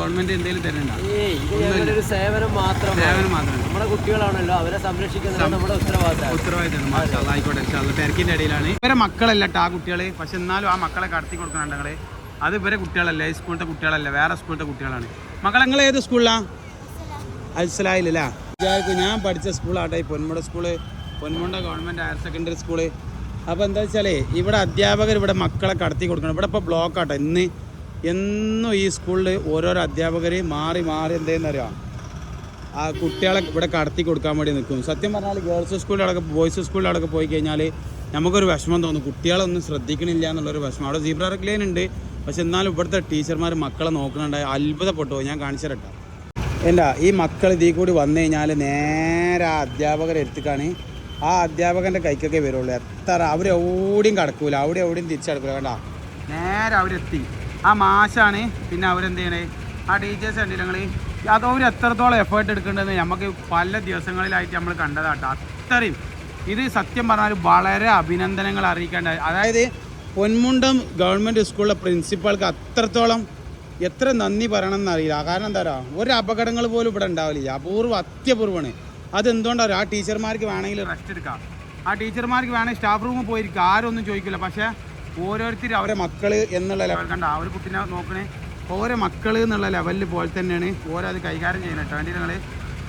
Government എന്തെങ്കിലും തരണ്ട. ഒരു സേവനം മാത്രം സേവനം മാത്രമേ നമ്മുടെ കുട്ടികളാണല്ലോ അവരെ സംരക്ഷിക്കുന്നത് നമ്മുടെ ഉത്തരവാദിത്തമാണ്. ഉത്തരവാദിത്തമാണ്. മാഷാ ആയിക്കോട്ടെ ഇൻഷാ അല്ലാ. തിരക്കിന്റെ ഇടയിലാണ്. ഇവരെ മക്കളല്ല ആ കുട്ടികൾ. പക്ഷെ എന്നാലും ആ മക്കളെ കടത്തി ഞങ്ങൾ. അത് ഇവരെ കുട്ടികളല്ല ഈ സ്കൂളിലത്തെ കുട്ടികളല്ല വേറെ സ്കൂളിലത്തെ കുട്ടികളാണ്. മക്കളെ നിങ്ങൾ ഏത് സ്കൂളിലാ? അൽസലായില്ല വിചാരിക്കും ഞാൻ പഠിച്ച സ്കൂളാട്ടെ Ponmuda school. Ponmunda government higher secondary school. അപ്പോൾ എന്താ വെച്ചാലേ ഇവിടെ അധ്യാപകർ ഇവിടെ മക്കളെ കടത്തി കൊടുക്കണം. ഇവിടെ ഇപ്പോൾ ബ്ലോക്ക് ആട്ടെ ഇന്ന് എന്നും ഈ സ്കൂളിൽ ഓരോരോ അധ്യാപകർ മാറി മാറി എന്തേന്നറിയാം ആ കുട്ടികളെ ഇവിടെ കടത്തി കൊടുക്കാൻ വേണ്ടി നിൽക്കും സത്യം പറഞ്ഞാൽ ഗേൾസ് സ്കൂളിലടക്കം ബോയ്സ് സ്കൂളിലടക്കം പോയി കഴിഞ്ഞാൽ നമുക്കൊരു വിഷമം തോന്നും. കുട്ടികളൊന്നും ശ്രദ്ധിക്കണില്ല എന്നുള്ളൊരു വിഷമം. അവിടെ സീബ്ര ക്ലീൻ ഉണ്ട്. പക്ഷെ എന്നാലും ഇവിടുത്തെ ടീച്ചർമാർ മക്കളെ നോക്കുന്നുണ്ടായി. അത്ഭുതപ്പെട്ടു. ഞാൻ കാണിച്ചു തരട്ടെ എന്താ ഈ മക്കൾ ഇതിൽ കൂടി വന്നു കഴിഞ്ഞാൽ നേരെ ആ അധ്യാപകരെ എടുത്തിക്കാണ്. ആ അധ്യാപകന്റെ കൈക്കൊക്കെ വരുള്ളൂ. എത്ര അവരെവിടെയും കടക്കൂല. അവിടെ എവിടെയും തിരിച്ചടക്കൂല. കണ്ട? നേരെ അവരെത്തി. ആ മാശാണ്. പിന്നെ അവരെന്ത് ചെയ്യണേ ആ ടീച്ചേഴ്സ് കണ്ടില്ല അതവർ എത്രത്തോളം എഫേർട്ട് എടുക്കേണ്ടതെന്ന് നമുക്ക് പല ദിവസങ്ങളിലായിട്ട് നമ്മൾ കണ്ടതാട്ടോ. അത്രയും. ഇത് സത്യം പറഞ്ഞാൽ വളരെ അഭിനന്ദനങ്ങൾ അറിയിക്കേണ്ട. അതായത് പൊന്മുണ്ടം ഗവൺമെന്റ് സ്കൂളിലെ പ്രിൻസിപ്പാൾക്ക് അത്രത്തോളം എത്ര നന്ദി പറയണം എന്നറിയില്ല കാരണം എന്താ പറയുക ഒരു അപകടങ്ങൾ പോലും ഇവിടെ ഉണ്ടാവില്ല. അപൂർവം അത്യപൂർവമാണ്. അതെന്തുകൊണ്ടാണ് ആ ടീച്ചർമാർക്ക് വേണമെങ്കിൽ റെസ്റ്റ് എടുക്കാം. ആ ടീച്ചർമാർക്ക് വേണമെങ്കിൽ സ്റ്റാഫ് റൂമിൽ പോയിരിക്കുക ആരും ഒന്നും ചോദിക്കില്ല പക്ഷേ ഓരോരുത്തരും അവരെ മക്കൾ എന്നുള്ള ലെവൽ കണ്ട ആ ഒരു കുട്ടീനെ നോക്കണേ. ഓരോ മക്കൾ എന്നുള്ള ലെവലിൽ പോലെ തന്നെയാണ് ഓരോ അത് കൈകാര്യം ചെയ്യുന്നത് കേട്ടോ. നിങ്ങൾ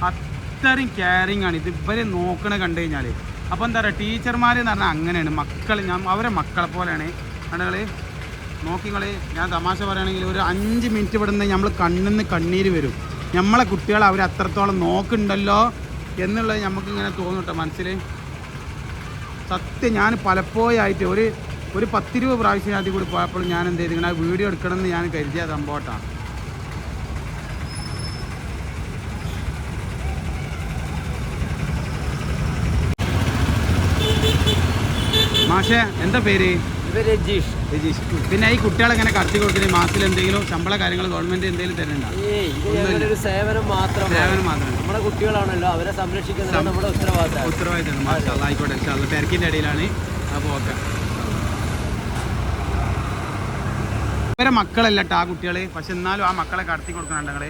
അത്രയും കെയറിങ് ആണ്. ഇത് ഇവരെ നോക്കണ കണ്ടു കഴിഞ്ഞാൽ അപ്പോൾ എന്താ പറയുക ടീച്ചർമാർ എന്ന് പറഞ്ഞാൽ അങ്ങനെയാണ്. മക്കൾ ഞാൻ അവരെ മക്കളെ പോലെയാണ്. കണ്ടുകൾ നോക്കിങ്ങൾ ഞാൻ തമാശ പറയുകയാണെങ്കിൽ ഒരു അഞ്ച് മിനിറ്റ് ഇവിടെ നിന്ന് നമ്മൾ കണ്ണിന്ന് കണ്ണീര് വരും. നമ്മളെ കുട്ടികൾ അവർ അത്രത്തോളം നോക്കുന്നുണ്ടല്ലോ എന്നുള്ളത് നമുക്കിങ്ങനെ തോന്നുട്ടോ മനസ്സിൽ സത്യം ഞാൻ പലപ്പോഴായിട്ട് ഒരു ഒരു പത്തിരുപത് പ്രാവശ്യം അതിൽ കൂടി പോയപ്പോൾ ഞാൻ എന്ത് ചെയ്തു? ഇങ്ങനെ വീഡിയോ എടുക്കണമെന്ന് ഞാൻ കരുതിയ സംഭവട്ടാണ് മാഷേ എന്താ പേര്? ഇത് രജീഷ്. രജീഷ്. പിന്നെ ഈ കുട്ടികളെ ഇങ്ങനെ കടത്തി കൊടുക്കുന്ന മാസത്തിൽ എന്തെങ്കിലും ശമ്പള കാര്യങ്ങൾ ഗവൺമെന്റ് എന്തെങ്കിലും ഒരു സേവനം മാത്രം സേവനം മാത്രം. നമ്മുടെ കുട്ടികളാണല്ലോ അവരെ സംരക്ഷിക്കുന്നത് നമ്മുടെ ഉത്തരവാദിത്തം ഉത്തരവാദിത്തമാണ്. മാഷാ ആയിക്കോട്ടെ. തിരക്കിന്റെ ഇടയിലാണ്. അപ്പോൾ ഓക്കെ. ഇവരെ മക്കളല്ല കേട്ടോ ആ കുട്ടികൾ പക്ഷെ എന്നാലും ആ മക്കളെ കടത്തി കൊടുക്കുന്നുണ്ട് ഞങ്ങൾ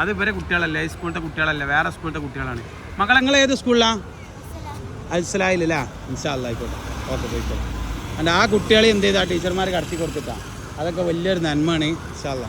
അത് ഇവരെ കുട്ടികളല്ല ഈ സ്കൂളിലത്തെ കുട്ടികളല്ല വേറെ സ്കൂളിലത്തെ കുട്ടികളാണ്. മക്കളെ നിങ്ങൾ ഏത് സ്കൂളിലാണ് അൽസലായില്ല ഇൻഷാല്ലായിക്കോട്ടെ ഓക്കെ പോയിക്കോട്ടെ അല്ല ആ കുട്ടികളെ എന്ത് ചെയ്താ? ടീച്ചർമാർ കടത്തി കൊടുത്തിട്ടാ. അതൊക്കെ വലിയൊരു നന്മയാണ് ഇൻഷാ അല്ലാ.